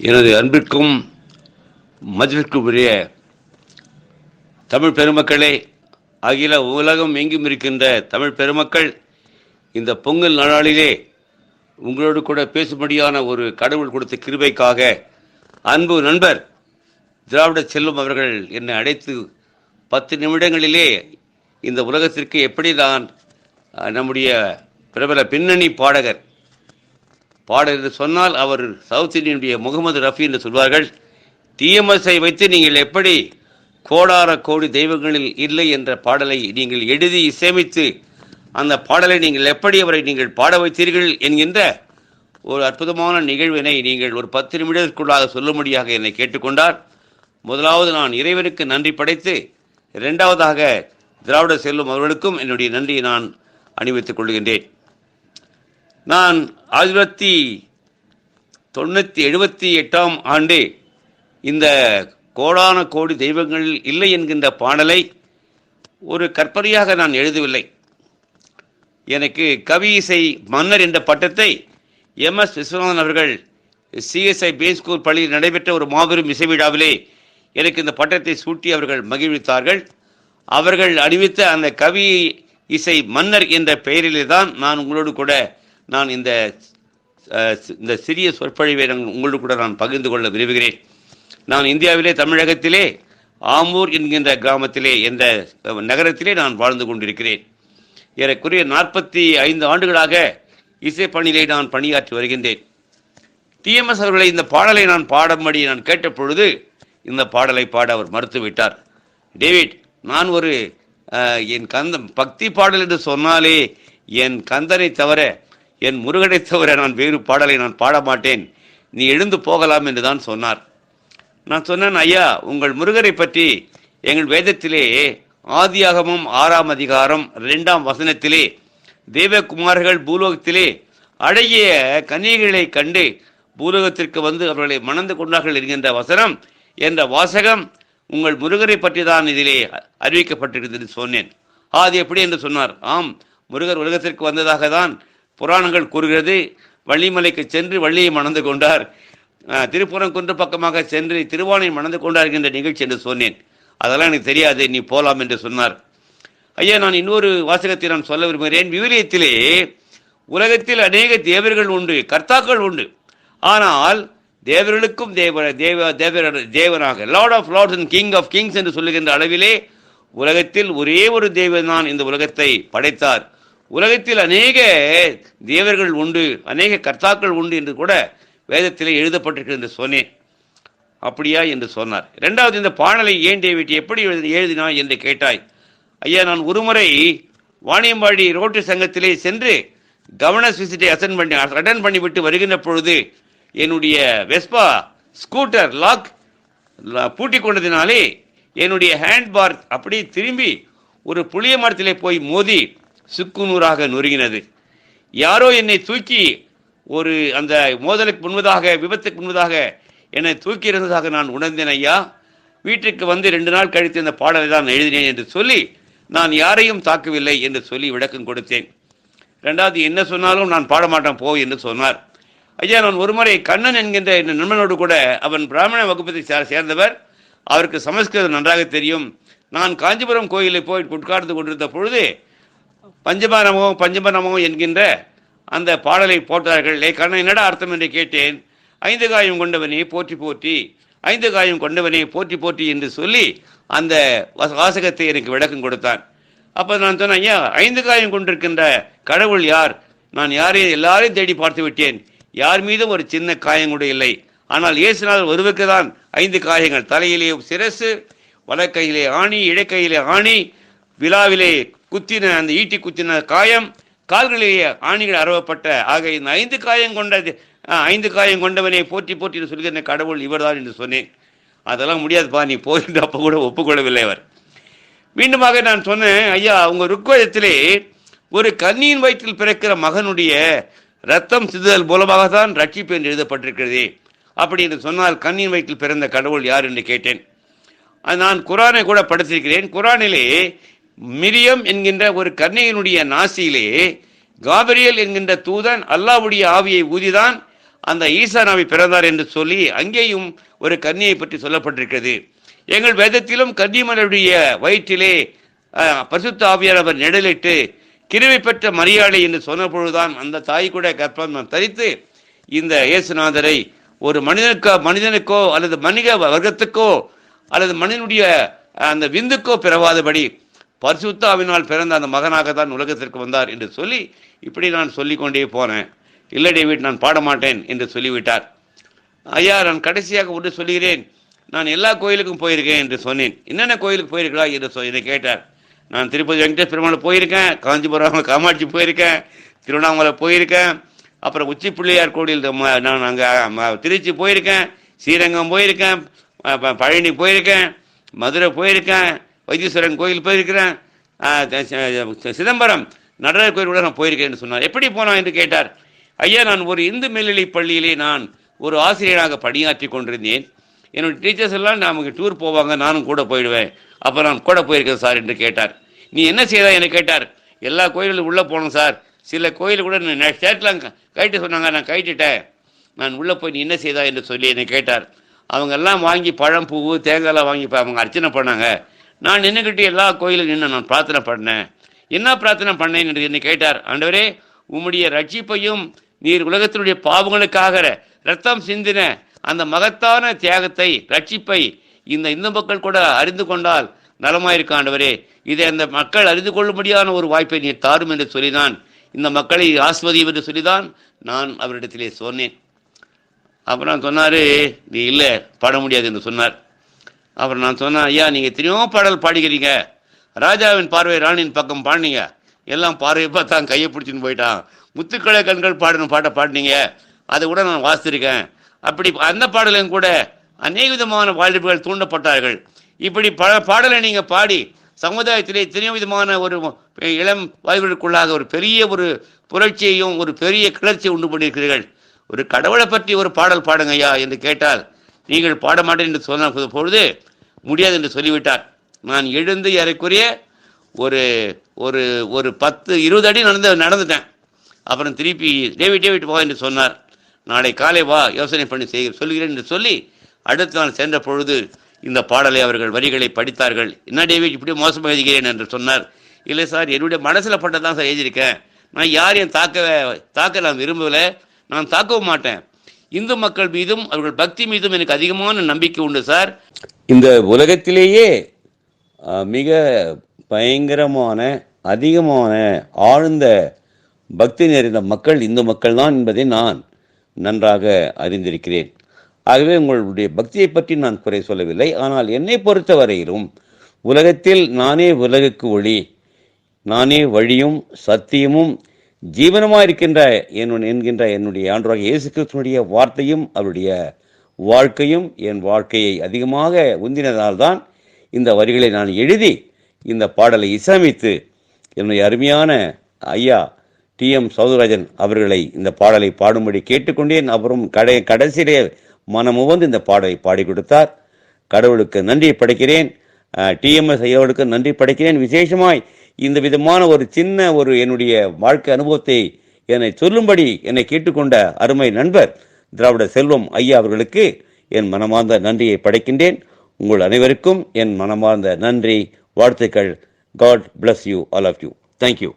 எனது அன்பிற்கும் மதிப்பிற்கும் உரிய தமிழ் பெருமக்களே அகில உலகம் எங்கும் இருக்கின்ற தமிழ் பெருமக்கள் இந்த பொங்கல் நாளிலே உங்களோடு கூட பேசும்படியான ஒரு கடவுள் கொடுத்த கிருபைக்காக அன்பு நண்பர் திராவிட செல்வம் அவர்கள் என்னை அழைத்து பத்து நிமிடங்களிலே இந்த உலகத்திற்கு எப்படி நான் நம்முடைய பிரபல பின்னணி பாடகர் பாடல் என்று சொன்னால் அவர் சவுத் இந்தியனுடைய முகமது ரஃபி என்று சொல்வார்கள். டிஎம்எஸ்ஐ வைத்து நீங்கள் எப்படி கோடார கோடி தெய்வங்களில் இல்லை என்ற பாடலை நீங்கள் எழுதி இசையமைத்து அந்த பாடலை நீங்கள் எப்படி அவரை நீங்கள் பாட வைத்தீர்கள் என்கின்ற ஒரு அற்புதமான நிகழ்வினை நீங்கள் ஒரு பத்து நிமிடத்திற்குள்ளாக சொல்லும்படியாக என்னை கேட்டுக்கொண்டார். முதலாவது நான் இறைவனுக்கு நன்றி படைத்து இரண்டாவதாக திராவிட செல்லும் அவர்களுக்கும் என்னுடைய நன்றியை நான் அணிவித்துக் கொள்கின்றேன். நான் ஆயிரத்தி தொள்ளாயிரத்தி தொண்ணூற்றி எழுபத்தி எட்டாம் ஆண்டு இந்த கோடான கோடி தெய்வங்கள் இல்லை என்கின்ற பாடலை ஒரு கற்பனையாக நான் எழுதவில்லை. எனக்கு கவி இசை மன்னர் என்ற பட்டத்தை எம் எஸ் விஸ்வநாதன் அவர்கள் சிஎஸ்ஐ பேஸ்கூர் பள்ளியில் நடைபெற்ற ஒரு மாபெரும் இசை விழாவிலே எனக்கு இந்த பட்டத்தை சூட்டி அவர்கள் மகிழ்வித்தார்கள். அவர்கள் அணிவித்த அந்த கவி இசை மன்னர் என்ற பெயரிலே தான் நான் உங்களோடு கூட நான் இந்த இந்த சிறிய சொற்பொழிவை நான் உங்களோடு கூட நான் பகிர்ந்து கொள்ள விரும்புகிறேன். நான் இந்தியாவிலே தமிழகத்திலே ஆம்பூர் என்கின்ற கிராமத்திலே என்ற நகரத்திலே நான் வாழ்ந்து கொண்டிருக்கிறேன். ஏறக்குறைய நாற்பத்தி ஐந்து ஆண்டுகளாக இசைப்பணியிலே நான் பணியாற்றி வருகின்றேன். டிஎம்எஸ் அவர்களை இந்த பாடலை நான் பாடும்படி நான் கேட்ட பொழுது இந்த பாடலை பாட அவர் மறுத்துவிட்டார். டேவிட் நான் ஒரு என் கந்த பக்தி பாடல் என்று சொன்னாலே என் கந்தனை தவிர என் முருகனை தவிர நான் வேறு பாடலை நான் பாட மாட்டேன் நீ எழுந்து போகலாம் என்று தான் சொன்னார். நான் சொன்னேன் ஐயா உங்கள் முருகரை பற்றி எங்கள் வேதத்திலே ஆதியாகமும் ஆறாம் அதிகாரம் இரண்டாம் வசனத்திலே தேவகுமார்கள் பூலோகத்திலே அழகிய கன்னிகளை கண்டு பூலோகத்திற்கு வந்து அவர்களை மணந்து கொண்டார்கள் என்கின்ற வசனம் என்ற வாசகம் உங்கள் முருகரை பற்றி தான் இதிலே அறிவிக்கப்பட்டிருக்கிறது சொன்னேன். ஆ, அது எப்படி? என்று சொன்னார். ஆம் முருகர் உலகத்திற்கு வந்ததாக தான் புராணங்கள் கூறுகிறது வள்ளிமலைக்கு சென்று வள்ளியை மணந்து கொண்டார். திருப்புறம் திருப்புறங்குன்று பக்கமாக சென்று திருவானை மணந்து கொண்டார் என்கின்ற நிகழ்ச்சி என்று சொன்னேன். அதெல்லாம் எனக்கு தெரியாது நீ போலாம் என்று சொன்னார். ஐயா நான் இன்னொரு வாசகத்தை நான் சொல்ல விரும்புகிறேன். விவிலியத்திலே உலகத்தில் அநேக தேவர்கள் உண்டு கர்த்தாக்கள் உண்டு. ஆனால் தேவர்களுக்கும் தேவ தேவ தேவ தேவனாக lord of lords and king of kings என்று சொல்லுகின்ற அளவிலே உலகத்தில் ஒரே ஒரு தேவன் தான் இந்த உலகத்தை படைத்தார். உலகத்தில் அநேக தேவர்கள் உண்டு அநேக கர்த்தாக்கள் உண்டு என்று கூட வேதத்திலே எழுதப்பட்டிருக்கிறது என்று சொன்னேன். அப்படியா என்று சொன்னார். இரண்டாவது இந்த பாடலை ஏன் டேவிட் எப்படி எழுதி எழுதினா என்று கேட்டாய். ஐயா நான் ஒருமுறை வாணியம்பாடி ரோட்டு சங்கத்திலே சென்று கவர்னர்ஸ் விசிட்டை அசன் பண்ணி அட்டன் பண்ணிவிட்டு வருகின்ற பொழுது என்னுடைய வெஸ்பா ஸ்கூட்டர் லாக் பூட்டி கொண்டதினாலே என்னுடைய ஹேண்ட் பார் அப்படி திரும்பி ஒரு புளிய மரத்திலே போய் மோதி சுக்குநூறாக நொறுங்கினது யாரோ என்னை தூக்கி ஒரு அந்த மோதலுக்கு முன்பதாக விபத்துக்கு முன்பதாக என்னை தூக்கி இருந்ததாக நான் உணர்ந்தேன் ஐயா வீட்டுக்கு வந்து ரெண்டு நாள் கழித்து இந்த பாடலை தான் எழுதினேன் என்று சொல்லி நான் யாரையும் தாக்கவில்லை என்று சொல்லி விளக்கம் கொடுத்தேன். ரெண்டாவது என்ன சொன்னாலும் நான் பாடமாட்டேன் போ என்று சொன்னார். ஐயா நான் ஒருமுறை கண்ணன் என்கின்ற என் நண்பனோடு கூட அவன் பிராமண வகுப்பத்தை சேர்ந்தவர். அவருக்கு சமஸ்கிருதம் நன்றாக தெரியும். நான் காஞ்சிபுரம் கோயிலில் போய் உட்கார்ந்து கொண்டிருந்த பொழுது பஞ்சமரமோ பஞ்சமரமோ என்கின்ற அந்த பாடலை போட்டார்கள். ஏ கண்ணன் என்னடா அர்த்தம் என்று கேட்டேன். ஐந்து காயம் கொண்டவனே போற்றி போற்றி ஐந்து காயம் கொண்டவனே போற்றி போற்றி என்று சொல்லி அந்த வாசகத்தை எனக்கு விளக்கம் கொடுத்தான். அப்போ நான் சொன்னேன் ஐயா ஐந்து காயம் கொண்டிருக்கின்ற கடவுள் யார்? நான் யாரையும் எல்லாரையும் தேடி பார்த்து விட்டேன். யார் மீதும் ஒரு சின்ன காயம் கூட இல்லை. ஆனால் இயேசுனால் ஒருவருக்கு தான் ஐந்து காயங்கள். தலையிலே சிரசு வலக்கையிலே ஆணி இடைக்கையிலே ஆணி விழாவிலே குத்தின அந்த ஈட்டி குத்தின காயம் கால்களிலேயே ஆணிகள் அறவப்பட்ட ஆக இந்த ஐந்து காயம் கொண்டது ஆ, ஐந்து காயம் கொண்டவனை போற்றி போற்றி என்று சொல்கிற கடவுள் இவர்தான் என்று சொன்னேன். அதெல்லாம் முடியாதுப்பா நீ போயிட்டு அப்போ கூட ஒப்புக்கொள்ளவில்லை அவர். மீண்டுமாக நான் சொன்னேன் ஐயா உங்க ருக்வேதத்திலே ஒரு கன்னியின் வயிற்றில் பிறக்கிற மகனுடைய ரத்தம் சிதுதல் மூலமாக தான் ரட்சிப்பு என்று எழுதப்பட்டிருக்கிறது. அப்படி என்று சொன்னால் கண்ணின் வயிற்றில் பிறந்த கடவுள் யார் என்று கேட்டேன். நான் குரானை கூட படித்திருக்கிறேன். குரானிலே மிரியம் என்கின்ற ஒரு கன்னியினுடைய நாசியிலே காபிரியல் என்கின்ற தூதன் அல்லாஹ்வுடைய ஆவியை ஊதிதான் அந்த ஈசானாவை பிறந்தார் என்று சொல்லி அங்கேயும் ஒரு கன்னியை பற்றி சொல்லப்பட்டிருக்கிறது. எங்கள் வேதத்திலும் கன்னிமலருடைய வயிற்றிலே பரிசுத்த ஆவியார் அவர் நிழலிட்டு கிருவி பெற்ற மரியாதை என்று சொன்ன பொழுதுதான் அந்த தாய் கூட கற்பம் தரித்து இந்த இயேசுநாதரை ஒரு மனிதனுக்கோ மனிதனுக்கோ அல்லது மனித வர்க்கத்துக்கோ அல்லது மனிதனுடைய அந்த விந்துக்கோ பிறவாதபடி பரிசுத்தாவினால் பிறந்த அந்த மகனாக தான் உலகத்திற்கு வந்தார் என்று சொல்லி இப்படி நான் சொல்லிக்கொண்டே போனேன். இல்லை டேவிட் நான் பாட மாட்டேன் என்று சொல்லிவிட்டார். ஐயா நான் கடைசியாக ஒன்று சொல்லுகிறேன். நான் எல்லா கோயிலுக்கும் போயிருக்கேன் என்று சொன்னேன். என்னென்ன கோயிலுக்கு போயிருக்கிறா என்று சொ என்னை கேட்டார். நான் திருப்பதி வெங்கடேஷ் பெருமாள் போயிருக்கேன் காஞ்சிபுரம் காமாட்சி போயிருக்கேன் திருவண்ணாமலை போயிருக்கேன் அப்புறம் உச்சி பிள்ளையார் கோடியில் நான் அங்கே திருச்சி போயிருக்கேன் ஸ்ரீரங்கம் போயிருக்கேன் ப- பழனி போயிருக்கேன் மதுரை போயிருக்கேன் வைத்தீஸ்வரன் கோயில் போயிருக்கிறேன். சிதம்பரம் நடராஜர் கோயில் கூட நான் போயிருக்கேன்னு சொன்னார். எப்படி போனான் என்று கேட்டார். ஐயா நான் ஒரு இந்து மேல்நிலை பள்ளியிலே நான் ஒரு ஆசிரியராக பணியாற்றி கொண்டிருந்தேன். என்னுடைய டீச்சர்ஸ் எல்லாம் நமக்கு டூர் போவாங்க நானும் கூட போயிடுவேன். அப்போ நான் கூட போயிருக்கேன் சார் என்று கேட்டார். நீ என்ன செய்தா என கேட்டார். எல்லா கோயிலும் உள்ளே போனோம் சார். சில கோயில் கூட நான் ஸ்டேட்லாம் கைட்டு சொன்னாங்க நான் கைட்டுட்டேன் நான் உள்ளே போய் நீ என்ன செய்தா என்று சொல்லி என்னை கேட்டார். அவங்க எல்லாம் வாங்கி பழம் பூவு தேங்காய்லாம் வாங்கி அவங்க அர்ச்சனை பண்ணாங்க. நான் நின்றுக்கிட்டு எல்லா கோயிலும் நின்று நான் பிரார்த்தனை பண்ணேன். என்ன பிரார்த்தனை பண்ணேன் என்று என்னை கேட்டார். ஆண்டவரே உம்முடைய ரட்சிப்பையும் நீர் உலகத்தினுடைய பாவங்களுக்காக ரத்தம் சிந்தின அந்த மகத்தான தியாகத்தை ரட்சிப்பை இந்த இந்து மக்கள் கூட அறிந்து கொண்டால் நலமாயிருக்க ஆண்டவரே. இதை அந்த மக்கள் அறிந்து கொள்ளும்படியான ஒரு வாய்ப்பை நீர் தாரும் என்று சொல்லிதான் இந்த மக்களை ஆஸ்வதியும் என்று சொல்லிதான் நான் அவரிடத்திலே சொன்னேன். அப்புறம் சொன்னார் நீ இல்லை பாட முடியாது என்று சொன்னார். அப்புறம் நான் சொன்னேன் ஐயா நீங்கள் திரும்பவும் பாடல் பாடிக்கிறீங்க. ராஜாவின் பார்வை ராணியின் பக்கம் பாடினீங்க. எல்லாம் பார்வை பார்த்தான் கையை பிடிச்சின்னு போயிட்டான். முத்துக்களை கண்கள் பாடணும் பாட்டை பாடினீங்க. அதை கூட நான் வாசித்திருக்கேன் அப்படி அந்த பாடலையும் கூட அநேக விதமான வாழ்வுகள் தூண்டப்பட்டார்கள். இப்படி பல பாடலை நீங்கள் பாடி சமுதாயத்திலே எத்தனையோ விதமான ஒரு இளம் வாய்ப்புகளுக்குள்ளாக ஒரு பெரிய ஒரு புரட்சியையும் ஒரு பெரிய கிளர்ச்சியை உண்டு பண்ணியிருக்கிறீர்கள். ஒரு கடவுளை பற்றி ஒரு பாடல் பாடுங்க ஐயா என்று கேட்டால் நீங்கள் பாட மாட்டேன் என்று சொன்ன பொழுது முடியாது என்று சொல்லிவிட்டார். நான் எழுந்து ஏறக்குறைய ஒரு ஒரு ஒரு பத்து இருபது அடி நடந்து நடந்துட்டேன். அப்புறம் திருப்பி டேவிட் டேவிட் வா என்று சொன்னார். நாளை காலை வா யோசனை பண்ணி செய்ய சொல்கிறேன் என்று சொல்லி அடுத்த நாள் சென்ற பொழுது இந்த பாடலை அவர்கள் வரிகளை படித்தார்கள். என்ன டேவிட் இப்படி மோசமாக எழுதுகிறேன் என்று சொன்னார். இல்லை சார் என்னுடைய மனசில் பட்டதான் சார் எழுதியிருக்கேன். நான் யாரையும் தாக்க தாக்க நான் விரும்பலை நான் தாக்கவும் மாட்டேன். இந்து மக்கள் மீதும் அவர்கள் பக்தி மீதும் எனக்கு அதிகமான நம்பிக்கை உண்டு சார். இந்த உலகத்திலேயே மிக பயங்கரமான அதிகமான ஆழ்ந்த பக்தி நிறைந்த மக்கள் இந்து மக்கள் தான் என்பதை நான் நன்றாக அறிந்திருக்கிறேன். ஆகவே உங்களுடைய பக்தியை பற்றி நான் குறை சொல்லவில்லை. ஆனால் என்னை பொறுத்தவரையிலும் உலகத்தில் நானே உலகுக்கு ஒளி நானே வழியும் சத்தியமும் ஜீவனமாக இருக்கின்ற என்னுன் என்கின்ற என்னுடைய ஆண்டவராக இயேசு கிறிஸ்தனுடைய வார்த்தையும் அவருடைய வாழ்க்கையும் என் வாழ்க்கையை அதிகமாக உந்தினதால்தான் இந்த வரிகளை நான் எழுதி இந்த பாடலை இசையமைத்து என்னுடைய அருமையான ஐயா டி எம் சௌதரராஜன் அவர்களை இந்த பாடலை பாடும்படி கேட்டுக்கொண்டேன் அப்புறம் கடை கடைசியிலே மனமுவந்து இந்த பாடலை பாடி கொடுத்தார் கடவுளுக்கு நன்றி படைக்கிறேன். டிஎம்எஸ் ஐயாவுக்கு நன்றி படைக்கிறேன். விசேஷமாய் இந்த விதமான ஒரு சின்ன ஒரு என்னுடைய வாழ்க்கை அனுபவத்தை என்னை சொல்லும்படி என்னை கேட்டுக்கொண்ட அருமை நண்பர் திராவிட செல்வம் ஐயா அவர்களுக்கு என் மனமார்ந்த நன்றியை படைக்கின்றேன். உங்கள் அனைவருக்கும் என் மனமார்ந்த நன்றி வாழ்த்துக்கள். God bless you all of you thank you